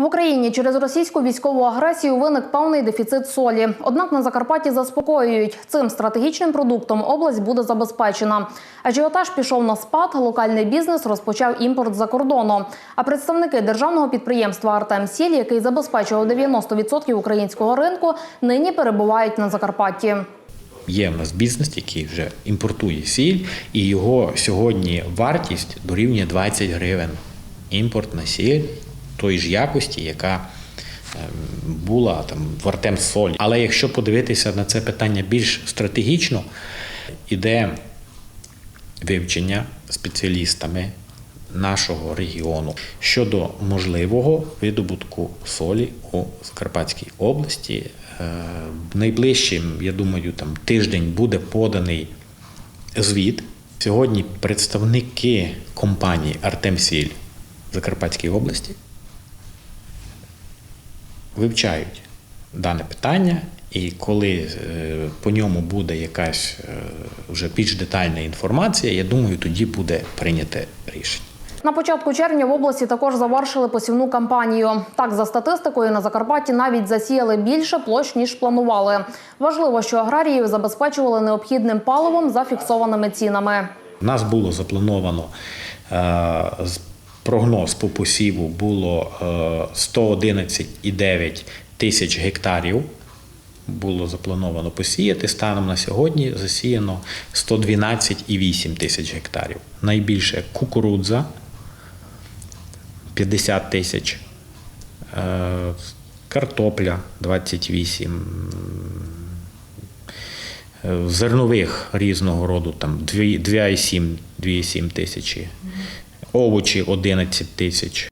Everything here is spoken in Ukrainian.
В Україні через російську військову агресію виник певний дефіцит солі. Однак на Закарпатті заспокоюють, цим стратегічним продуктом область буде забезпечена. Ажіотаж пішов на спад, локальний бізнес розпочав імпорт за кордону. А представники державного підприємства Артем Сіль, який забезпечував 90% українського ринку, нині перебувають на Закарпатті. Є в нас бізнес, який вже імпортує сіль, і його сьогодні вартість дорівнює 20 гривень. Імпорт на сіль тої ж якості, яка ем, була там в Артем Солі. Але якщо подивитися на це питання більш стратегічно, іде вивчення спеціалістами нашого регіону щодо можливого видобутку солі у Закарпатській області. Е, Найближчим, я думаю, там тиждень буде поданий звіт. Сьогодні представники компанії Артемсіль в Закарпатській області вивчають дане питання, і коли е, по ньому буде якась е, вже більш детальна інформація, я думаю, тоді буде прийняте рішення. На початку червня в області також завершили посівну кампанію. Так, за статистикою, на Закарпатті навіть засіяли більше площ, ніж планували. Важливо, що аграріїв забезпечували необхідним паливом за фіксованими цінами. У нас було заплановано е, прогноз по посіву було е, 111,9 тисяч гектарів. Було заплановано посіяти. Станом на сьогодні засіяно 112,8 тисяч гектарів. Найбільше кукурудза 50 тисяч, е, картопля 28, Е, зернових різного роду, там 2,7 2,7 тисячі, овочі 11 тисяч,